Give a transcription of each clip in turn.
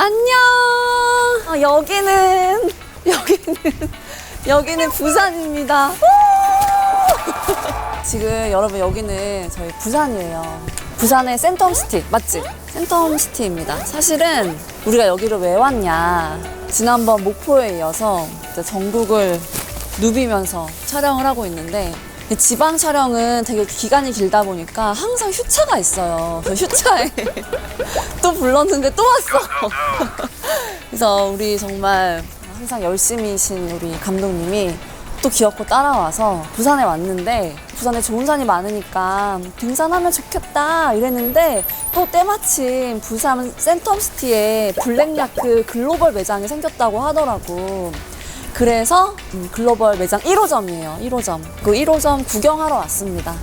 안녕. 아, 여기는 여기는 여기는 부산입니다. 우! 지금 여러분 여기는 저희 부산이에요. 부산의 센텀시티 맞지? 센텀시티입니다. 사실은 우리가 여기를 왜 왔냐? 지난번 목포에 이어서 이제 전국을 누비면서 촬영을 하고 있는데 이 지방 촬영은 되게 기간이 길다 보니까 항상 휴차가 있어요. 그 휴차에 또 불렀는데 또 왔어. 그래서 우리 정말 항상 열심히신 우리 감독님이 또 기어코 따라와서 부산에 왔는데 부산에 좋은 산이 많으니까 등산하면 좋겠다 이랬는데 또 때마침 부산 센텀시티에 블랙야크 글로벌 매장이 생겼다고 하더라고. 그래서 음, 글로벌 매장 1호점이에요. 1호점. 그 1호점 구경하러 왔습니다.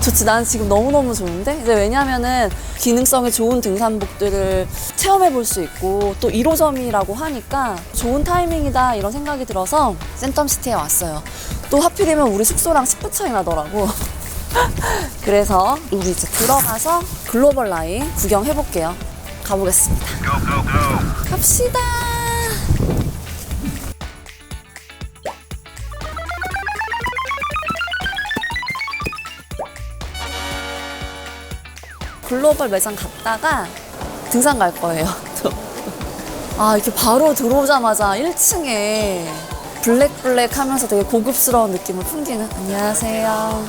좋지. 나는 지금 너무너무 좋은데? 이제 왜냐면은 기능성이 좋은 등산복들을 체험해 볼 수 있고 또 1호점이라고 하니까 좋은 타이밍이다 이런 생각이 들어서 센텀시티에 왔어요. 또 하필이면 우리 숙소랑 10분 차이 나더라고. 그래서 우리 이제 들어가서 글로벌 라인 구경해 볼게요. 가보겠습니다. 갑시다. 글로벌 매장 갔다가 등산 갈 거예요. 또. 아, 이렇게 바로 들어오자마자 1층에 블랙블랙 하면서 되게 고급스러운 느낌을 풍기는. 안녕하세요.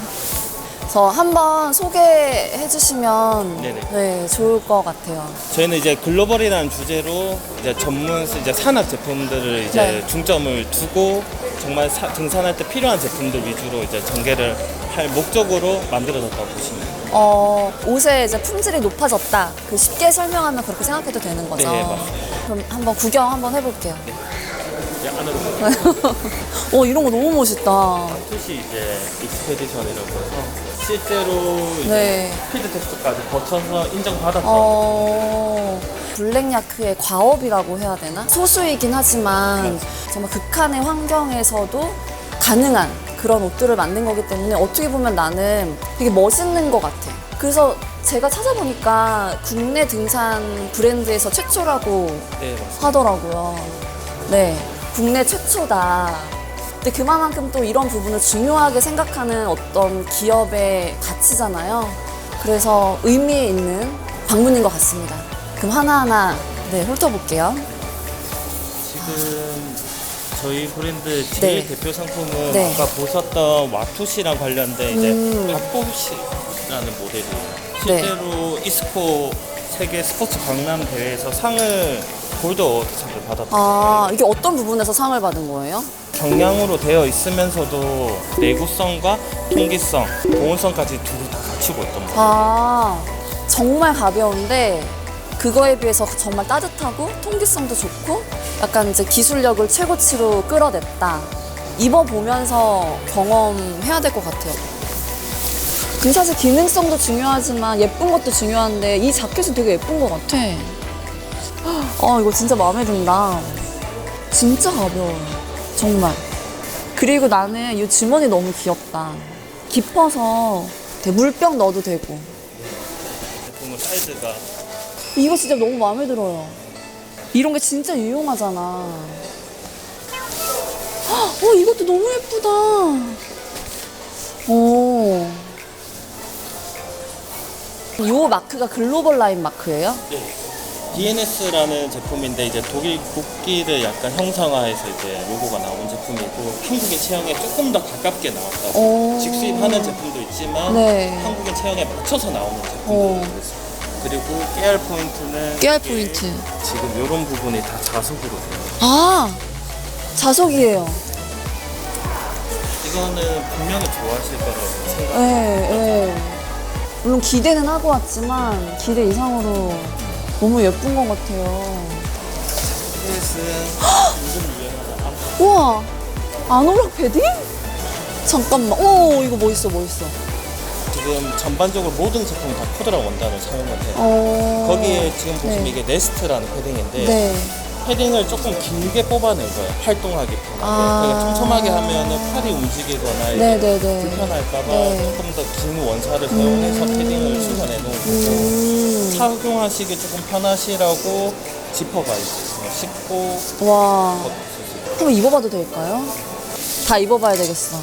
저 한번 소개해 주시면 네네. 네, 좋을 것 같아요. 저희는 이제 글로벌이라는 주제로 이제 전문 이제 산악 제품들을 이제 네. 중점을 두고 정말 사- 등산할 때 필요한 제품들 위주로 이제 전개를 할 목적으로 만들어졌다고 보시면 돼요. 어, 옷의 이제 품질이 높아졌다. 그 쉽게 설명하면 그렇게 생각해도 되는 거죠. 네, 맞습니다. 그럼 한번 구경 한번 해볼게요. 이제 안으로 어, 이런 거 너무 멋있다. 투시 이제 익스페디션이라고 해서 실제로 이제 네. 필드 테스트까지 거쳐서 인정받았던 어, 블랙 야크의 과업이라고 해야 되나? 소수이긴 하지만 정말 극한의 환경에서도 가능한 그런 옷들을 만든 거기 때문에 어떻게 보면 나는 되게 멋있는 것 같아. 그래서 제가 찾아보니까 국내 등산 브랜드에서 최초라고 네, 맞습니다. 하더라고요. 네, 국내 최초다. 근데 그만큼 또 이런 부분을 중요하게 생각하는 어떤 기업의 가치잖아요. 그래서 의미 있는 방문인 것 같습니다. 그럼 하나하나 네, 훑어볼게요. 지금 저희 브랜드 제일 네. 대표 상품은 네. 아까 보셨던 와투시랑 관련된 이제 음. 핫포시라는 모델이에요. 네. 실제로 이스코 세계 스포츠 강남 대회에서 상을 골드 어워드상을 받았던 아, 이게 어떤 부분에서 상을 받은 거예요? 경량으로 되어 있으면서도 내구성과 통기성, 보온성까지 두루 다 갖추고 있던 거예요. 아, 정말 가벼운데 그거에 비해서 정말 따뜻하고 통기성도 좋고 약간 이제 기술력을 최고치로 끌어냈다. 입어보면서 경험해야 될 것 같아요. 근데 사실 기능성도 중요하지만 예쁜 것도 중요한데 이 자켓은 되게 예쁜 것 같아. 아, 이거 진짜 마음에 든다. 진짜 가벼워요. 정말. 그리고 나는 이 주머니 너무 귀엽다. 깊어서 물병 넣어도 되고. 제품은 사이즈가 이거 진짜 너무 마음에 들어요. 이런 게 진짜 유용하잖아. 헉, 어, 이것도 너무 예쁘다. 오. 이 마크가 글로벌 라인 마크예요? 네. DNS라는 제품인데 이제 독일 국기를 약간 형상화해서 이제 로고가 나온 제품이고 한국의 체형에 조금 더 가깝게 나왔다고 오. 직수입하는 제품도 있지만 네. 한국의 체형에 맞춰서 나오는 오. 제품도 있습니다. 그리고 깨알 포인트는 깨알 이게 포인트. 지금 이런 부분이 다 자석으로 돼요. 아, 자석이에요. 이거는 분명히 좋아하실 거라고 생각. 네, 네. 물론 기대는 하고 왔지만 기대 이상으로 너무 예쁜 것 같아요. 헬스는 요즘 유행하는 암- 우와 아노락 패딩? 잠깐만 오 이거 멋있어 멋있어 지금 전반적으로 모든 제품이 다 코드라 원단을 사용을 해요. 어... 거기에 지금 보시면 네. 이게 네스트라는 패딩인데 네 패딩을 조금 길게 뽑아낸 거예요. 활동하기 편하게. 아. 그러니까 촘촘하게 하면은 팔이 움직이거나 이게 네네 네 불편할까봐 네. 조금 더 긴 원사를 사용해서 패딩을 수선해 놓은 거고 음. 착용하시기 조금 편하시라고 지퍼가 그냥 씻고 와. 있어요. 한번 입어봐도 될까요? 다 입어봐야 되겠어.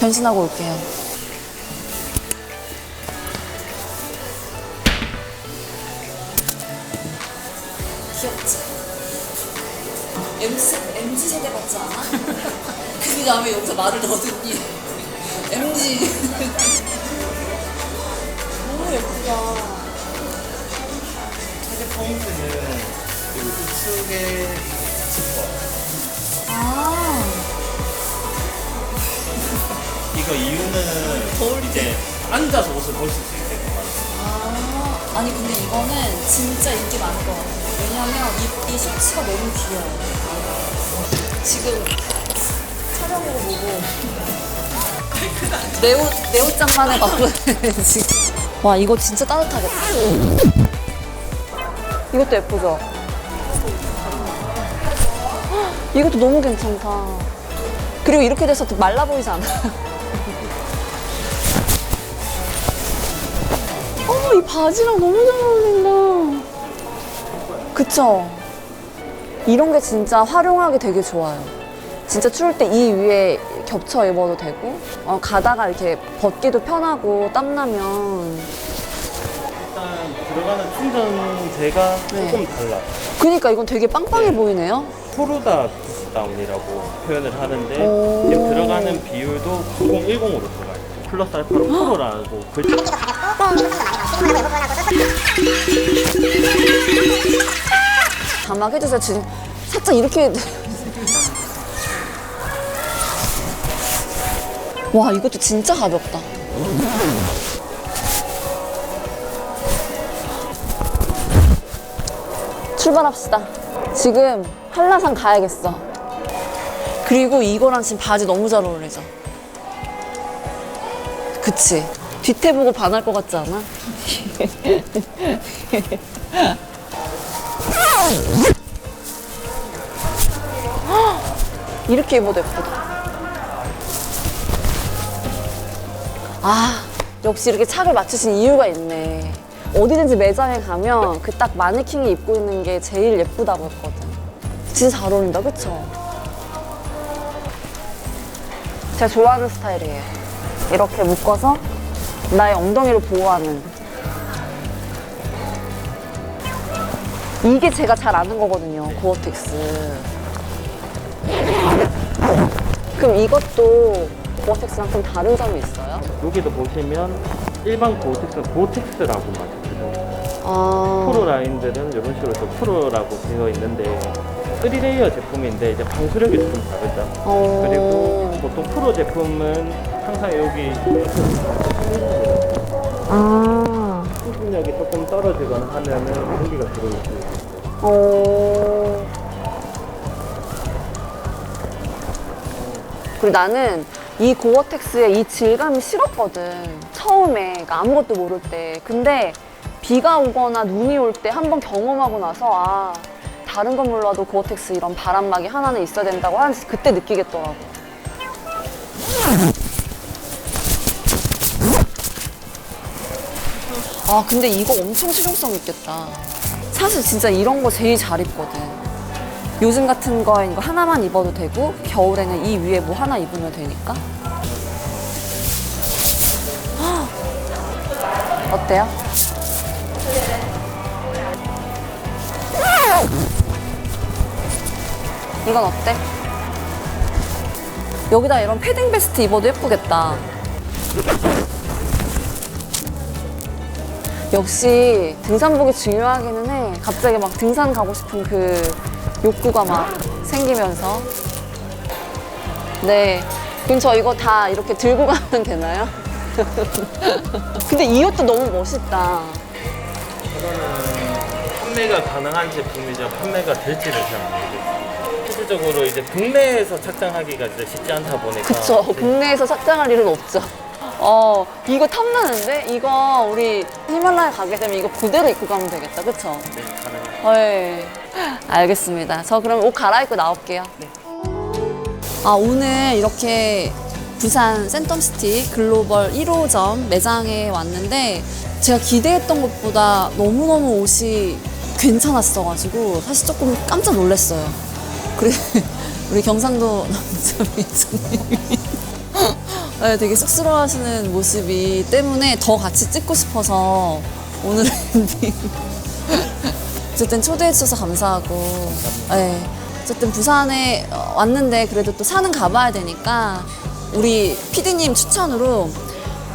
변신하고 올게요. MZ, MZ 세대 같지 않아? 그 다음에 여기서 말을 넣어듣니? MZ. 너무 예쁘다. 세제 포인트는 이 우측에 지퍼. 아. 이거 이유는 더울 이제 앉아서 옷을 벗을 수 만든 아, 아니 근데 이거는 진짜 인기 많을 것 같아요. 왜냐면 이, 이 셔츠가 너무 귀여워요. 지금 촬영으로 보고 내 옷, 내 옷장만을 갖고 지금. 와, 이거 진짜 따뜻하겠다. 이것도 예쁘죠? 헉, 이것도 너무 괜찮다. 그리고 이렇게 돼서 더 말라 보이지 않아 어머, 이 바지랑 너무 잘 어울린다. 그쵸? 이런 게 진짜 활용하기 되게 좋아요. 진짜 추울 때 이 위에 겹쳐 입어도 되고, 어, 가다가 이렇게 벗기도 편하고, 땀 나면. 일단 들어가는 충전재가 네. 조금 달라. 그니까 이건 되게 빵빵해 보이네요. 프로다 푸스다운이라고 표현을 하는데 오. 지금 들어가는 비율도 9010으로 들어가요. 플러스 알파로 프로라고 글자 자막 해주세요. 지금 살짝 이렇게. 와, 이것도 진짜 가볍다. 출발합시다. 지금 한라산 가야겠어. 그리고 이거랑 지금 바지 너무 잘 어울리죠? 그치? 뒤태 보고 반할 것 같지 않아? 이렇게 입어도 예쁘다. 아, 역시 이렇게 착을 맞추신 이유가 있네. 어디든지 매장에 가면 그 딱 마네킹이 입고 있는 게 제일 예쁘다고 했거든. 진짜 잘 어울린다, 그쵸? 제가 좋아하는 스타일이에요. 이렇게 묶어서 나의 엉덩이를 보호하는. 이게 제가 잘 아는 거거든요, 고어텍스. 그럼 이것도 고어텍스랑 좀 다른 점이 있어요? 여기도 보시면 일반 고텍스는 고텍스라고 맞거든요. 아, 프로 라인들은 이런 식으로 좀 프로라고 되어 있는데 3레이어 제품인데 이제 방수력이 조금 다르죠. 어, 그리고 보통 프로 제품은 항상 여기 떨어지거나 하면은 공기가 들어올 수. 어. 그리고 나는 이 고어텍스의 이 질감이 싫었거든. 처음에, 그러니까 아무것도 모를 때. 근데 비가 오거나 눈이 올 때 한번 경험하고 나서, 아, 다른 건 몰라도 고어텍스 이런 바람막이 하나는 있어야 된다고 한 그때 느끼겠더라고. 아, 근데 이거 엄청 실용성 있겠다. 사실 진짜 이런 거 제일 잘 입거든. 요즘 같은 거에 이거 하나만 입어도 되고, 겨울에는 이 위에 뭐 하나 입으면 되니까. 헉! 어때요? 이건 어때? 여기다 이런 패딩 베스트 입어도 예쁘겠다. 역시 등산복이 중요하기는 해. 갑자기 막 등산 가고 싶은 그 욕구가 막 생기면서. 네. 그럼 저 이거 다 이렇게 들고 가면 되나요? 근데 이 옷도 너무 멋있다. 판매가 가능한 제품이죠. 판매가 될지를 잘 모르겠어요. 실질적으로 이제 국내에서 착장하기가 이제 쉽지 않다 보니까 그쵸. 네. 국내에서 착장할 일은 없죠. 어, 이거 탐나는데? 이거 우리 히말라야 가게 되면 이거 그대로 입고 가면 되겠다. 그쵸? 네, 가능한. 네. 알겠습니다. 저 그럼 옷 갈아입고 나올게요. 아, 오늘 이렇게 부산 센텀시티 글로벌 1호점 매장에 왔는데 제가 기대했던 것보다 너무너무 옷이 괜찮았어가지고 사실 조금 깜짝 놀랐어요. 그래 우리 경상도 남자 매니저님이 네, 되게 쑥스러워하시는 모습이 때문에 더 같이 찍고 싶어서 오늘 엔딩 어쨌든 초대해 주셔서 감사하고 네, 어쨌든 부산에 어, 왔는데 그래도 또 산은 가봐야 되니까 우리 피디님 추천으로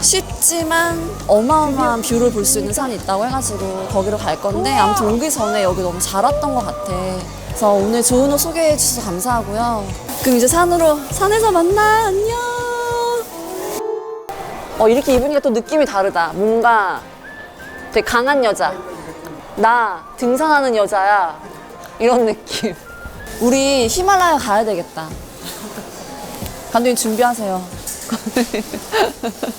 쉽지만 어마어마한 뷰를 볼 수 있는 산이 있다고 해가지고 거기로 갈 건데 아무튼 오기 전에 여기 너무 잘 왔던 것 같아. 그래서 오늘 좋은 옷 소개해 주셔서 감사하고요. 그럼 이제 산으로 산에서 만나 안녕. 어 이렇게 입으니까 또 느낌이 다르다. 뭔가 되게 강한 여자. 나 등산하는 여자야. 이런 느낌. 우리 히말라야 가야 되겠다. 감독님 준비하세요.